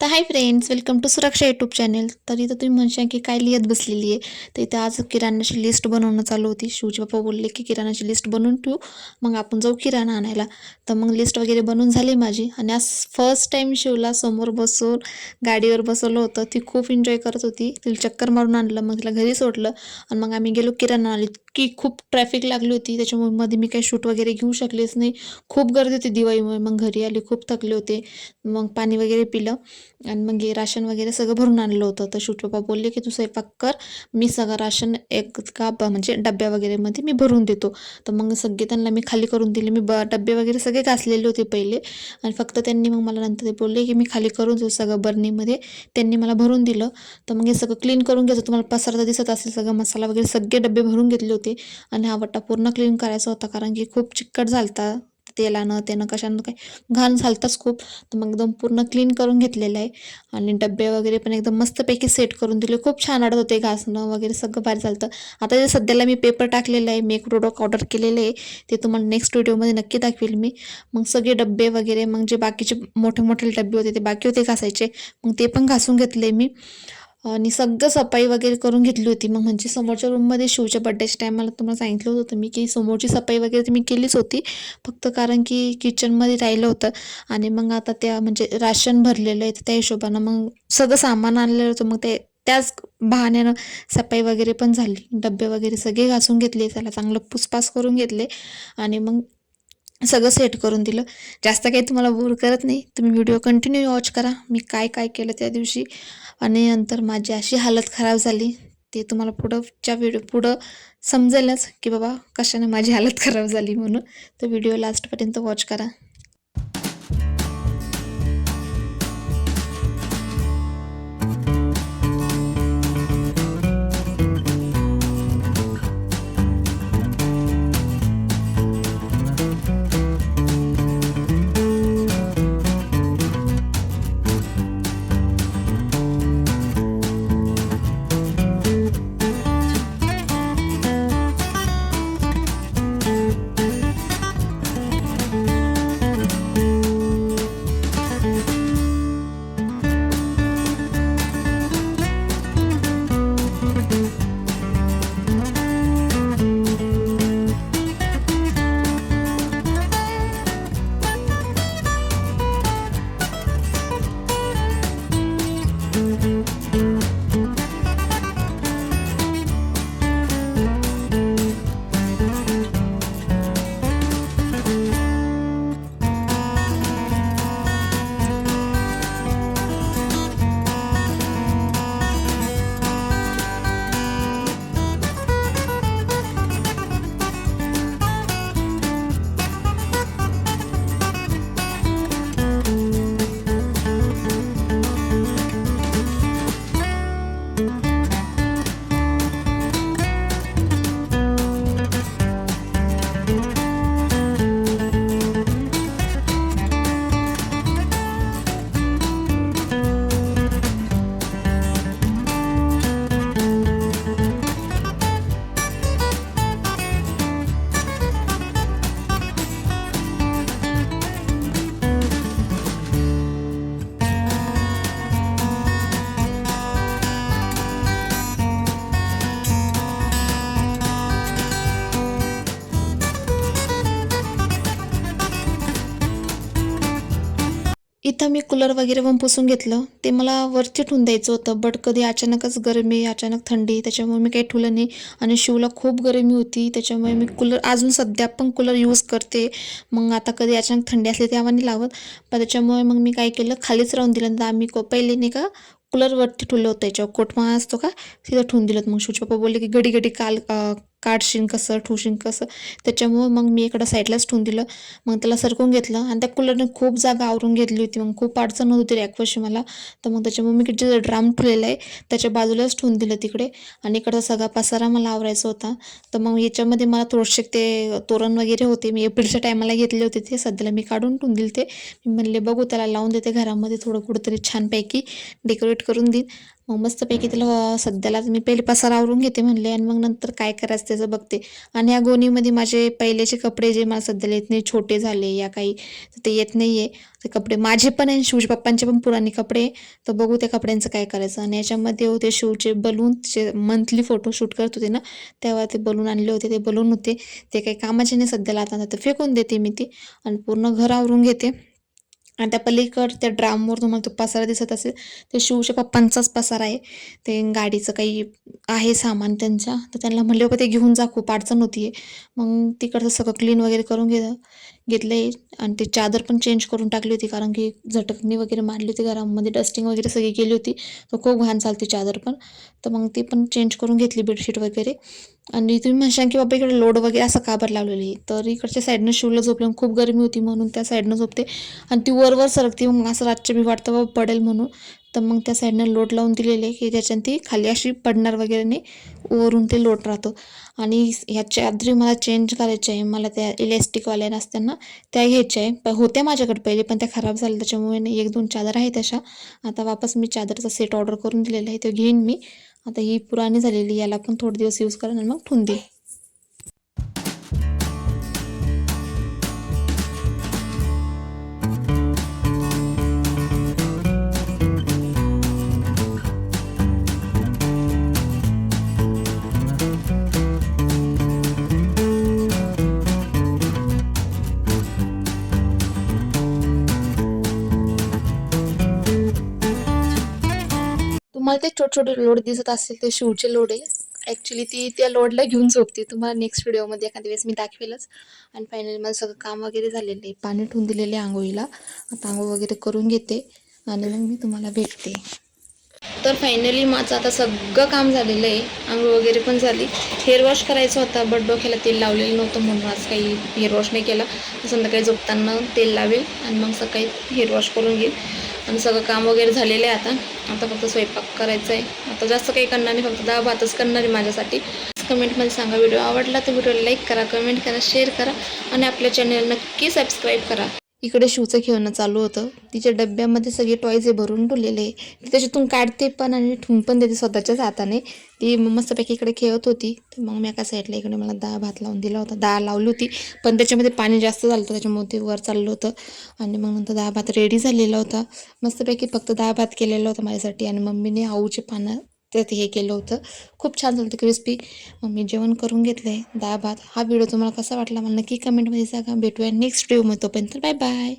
तर hi friends welcome to Suraksha YouTube channel तर इथं तुम्ही म्हणशाल की काय लिहित बसलेली आहे? तर इथं आज किराणाची लिस्ट बनवणं चालू होती. शिवचे पप्पा बोलले की किराणाची लिस्ट बनवून ठेवू. मग आपण जाऊ किराणा आणायला. तर मग लिस्ट वगैरे बनवून झाली माझी. आणि आज फर्स्ट टाईम शिवला समोर बसून गाडीवर बसवलं होतं. ती खूप एन्जॉय करत होती. तिला चक्कर मारून आणलं. मग तिला घरी सोडलं. आणि मग आम्ही गेलो किराणा आली की खूप ट्रॅफिक लागली होती. त्याच्यामुळे मध्ये मी काही शूट वगैरे घेऊ शकलेच नाही. खूप गर्दी होती दिवाळीमुळे. मग घरी आली खूप थकले होते. मग पाणी वगैरे पिलं. आणि मग हे राशन वगैरे सगळं भरून आणलं होतं. तर शूट पप्पा बोलले की तू स्वयंपाक कर. मी सगळं राशन एक का ब- म्हणजे डब्या वगैरेमध्ये मी भरून देतो. तर मग सगळे त्यांना मी खाली करून दिले. मी ब डबे वगैरे सगळे घासलेले होते पहिले. आणि फक्त त्यांनी मग मला नंतर ते बोलले की मी खाली करून देऊ सगळं बर्नीमध्ये त्यांनी मला भरून दिलं. तर मग हे सगळं क्लीन करून घ्यायचं. तुम्हाला पसरता दिसत असेल सगळं. मसाला वगैरे सगळे डबे भरून घेतले होते. आणि हा वट्टा पूर्ण क्लीन करायचा होता. कारण की खूप चिकट झालता. तेलानं त्यानं कशानं काय? घाण झालताच खूप. तर मग एकदम पूर्ण क्लीन करून घेतलेलं आहे. आणि डबे वगैरे पण एकदम मस्तपैकी सेट करून दिले. खूप छान वाटत होते घासणं वगैरे सगळं बाहेर चालतं आता जे सध्याला मी पेपर टाकलेला आहे मी एक प्रोडक्ट ऑर्डर केलेले आहे. ते तुम्हाला नेक्स्ट व्हिडिओमध्ये नक्की दाखवेल मी. मग सगळे डबे वगैरे मग जे बाकीचे मोठे मोठे डबे होते ते बाकी होते घासायचे. मग ते पण घासून घेतले मी. आणि सगळं सफाई वगैरे करून घेतली होती. मग म्हणजे समोरच्या रूममध्ये शिवच्या बड्डेच्या टायमाला तुम्हाला सांगितलं होतं मी की समोरची सफाई वगैरे तर मी केलीच होती. फक्त कारण की किचनमध्ये राहिलं होतं. आणि मग आता त्या म्हणजे राशन भरलेलं आहे तर त्या हिशोबानं मग सगळं सामान आणलेलं होतं. मग ते त्याच बहाण्यानं सफाई वगैरे पण झाली. डबे वगैरे सगळे घासून घेतले. त्याला चांगलं पुसपास करून घेतले. आणि मग सगळं सेट करून दिलं. जास्त काही तुम्हाला बोर करत नाही. तुम्ही व्हिडिओ कंटिन्यू वॉच करा. मी काय काय केलं त्या दिवशी? आणि नंतर माझी अशी हालत खराब झाली. ते तुम्हाला पुढंच्या व्हिडिओ पुढं समजेलच की बाबा कशाने माझी हालत खराब झाली म्हणून. तर व्हिडिओ लास्टपर्यंत वॉच करा. इथं मी कूलर वगैरे पण पुसून घेतलं. ते मला वरती ठेवून द्यायचं होतं बट कधी अचानकच गरमी अचानक थंडी त्याच्यामुळे मी काही ठेवलं नाही. आणि शिवला खूप गरमी होती त्याच्यामुळे मी कूलर अजून सध्या पण कूलर यूज करते. मग आता कधी अचानक थंडी असली तेव्हा नाही लावत. पण त्याच्यामुळे मग मी काय केलं खालीच राहून दिलं. तर आम्ही को पहिले नाही का कूलरवरती ठेवलं होतं याच्यावर. कोटमा असतो का तिथं ठेवून दिलं मग शिवचे पप्पा बोलले की घडी घडी काल काढशीन कसं ठेवशीन कसं. त्याच्यामुळं मग मी इकडं साईडलाच ठेवून दिलं. मग त्याला सरकून घेतलं आणि त्या कूलरने खूप जागा आवरून घेतली होती. मग खूप अडचण होती रॅकवशी मला. तर मग त्याच्यामुळे मी जे ड्राम ठेवलेला आहे त्याच्या बाजूलाच ठेवून दिलं तिकडे. आणि इकडचा सगळा पसारा मला आवरायचा होता. तर मग याच्यामध्ये मला थोडेसे ते तोरण वगैरे होते. मी एप्रिलच्या टायमाला घेतले होते ते. सध्याला मी काढून ठेवून दिले ते मी म्हणले बघू त्याला लावून देते घरामध्ये. थोडं कुठंतरी छानपैकी डेकोरेट करून देईन. मग मस्तपैकी तिला सध्याला मी पहिले पसार आवरून घेते म्हणले आणि मग नंतर काय करायचं त्याचं बघते. आणि या गोणीमध्ये माझे पहिलेचे कपडे जे मला सध्याला येत नाही छोटे झाले या काही ते येत नाही आहे ते कपडे माझे पण आहे शिवजी पप्पांचे पण पुराणे कपडे तर बघू त्या कपड्यांचं काय करायचं. आणि याच्यामध्ये होते शिवचे बलून जे मंथली फोटो शूट करत होते ना तेव्हा ते बलून आणले होते. ते बलून होते. ते काही कामाचे नाही सध्याला. आता तर फेकून देते मी ती. आणि पूर्ण घर आवरून घेते. आणि त्या पलीकड त्या ड्रामवर तुम्हाला तो पसारा दिसत असेल ते शिवच्या पप्पांचाच पसारा आहे. ते गाडीचं काही आहे सामान त्यांच्या तर त्यांना म्हणले बाबा ते घेऊन जा खूप अडचण होती आहे मग तिकडचं सगळं क्लीन वगैरे करून घेतं घेतलं आहे आणि ते चादर पण चेंज करून टाकली होती कारण की झटकणी वगैरे मारली होती घरामध्ये डस्टिंग वगैरे सगळी केली होती. तर खूप घाण चालते चादर पण. तर मग ती पण चेंज करून घेतली बेडशीट वगैरे. आणि तुम्ही म्हणशाल की बाबा इकडे लोड वगैरे असं काबर लावलेली? तर इकडच्या साईडनं शिवला झोपलं खूप गरमी होती म्हणून त्या साईडनं झोपते. आणि ती वरवर सरकती सरकते. मग असं रातच्या बी वाटतं बाबा पडेल म्हणून. तर मग त्या साईडनं लोट लावून दिलेले आहे की ज्याच्यानं ती खाली अशी पडणार वगैरे नाही. वरून ते लोट राहतो. आणि ह्या चादरी मला चेंज करायच्या आहे. मला त्या इलेस्टिकवाल्या नसताना त्या घ्यायच्या आहे. प होत्या माझ्याकडे पहिले पण त्या खराब झाल्या. त्याच्यामुळे एक दोन चादर आहे तशा आता वापस मी चादरचा सेट ऑर्डर करून दिलेला आहे. तो घेईन मी. आता ही पुराणी झालेली याला पण थोडे दिवस यूज करेन आणि मग ठेवून देईन. तुम्हाला ते छोटे छोटे लोड दिसत असतील ते शिवचे लोड आहे. ॲक्च्युली ती त्या लोडला घेऊन झोपते. तुम्हाला नेक्स्ट व्हिडिओमध्ये एखाद्या वेळेस मी दाखवेलच. आणि फायनली माझं सगळं काम वगैरे झालेलं आहे. पाणी ठेवून दिलेले आहे आंघोळीला. आता आंघोळ वगैरे करून घेते. आणि मग मी तुम्हाला भेटते. तर फायनली माझं आता सगळं काम झालेलं आहे. आंघोळ वगैरे पण झाली. हेअर वॉश करायचं होता बट डोक्याला तेल लावलेलं नव्हतं म्हणून आज काही हेअर वॉश नाही केला. संध्याकाळी झोपताना तेल लावेल. आणि मग सकाळी हेअर वॉश करून घेईल. आणि सगळं काम वगैरे झालेलं आहे आता. आता फक्त स्वयंपाक करायचा आहे. आता जास्त काही करणार नाही फक्त दहा भातच करणार आहे माझ्यासाठी. कमेंटमध्ये सांगा व्हिडिओ आवडला तर व्हिडिओला लाईक करा कमेंट करा शेअर करा आणि आपल्या चॅनल नक्की सबस्क्राईब करा. इकडे शिवचं खेळणं चालू होतं. तिच्या डब्यामध्ये सगळे टॉयज हे भरून ठेवलेले. ती त्याच्यातून काढते पण आणि ठेवून पण देते स्वतःच्याच हाताने. ती मस्तपैकी इकडे खेळत होती. तर मग मी एका साईडला इकडे मला दहा भात लावून दिला होता. दहा लावली होती. पण त्याच्यामध्ये पाणी जास्त झालं होतं. त्याच्यामुळे ते वर चाललं होतं. आणि मग नंतर दहा भात रेडी झालेला होता. मस्तपैकी फक्त दहा भात केलेला होता माझ्यासाठी. आणि मम्मीने आऊचे पानं त्यात हे केलं होतं. खूप छान झालं होतं क्रिस्पी मग मी जेवण करून घेतलं आहे दहा भात. हा व्हिडिओ तुम्हाला कसा वाटला? मला नक्की कमेंटमध्ये सांगा. भेटूया नेक्स्ट व्हिडिओमध्ये तोपर्यंत. Bye bye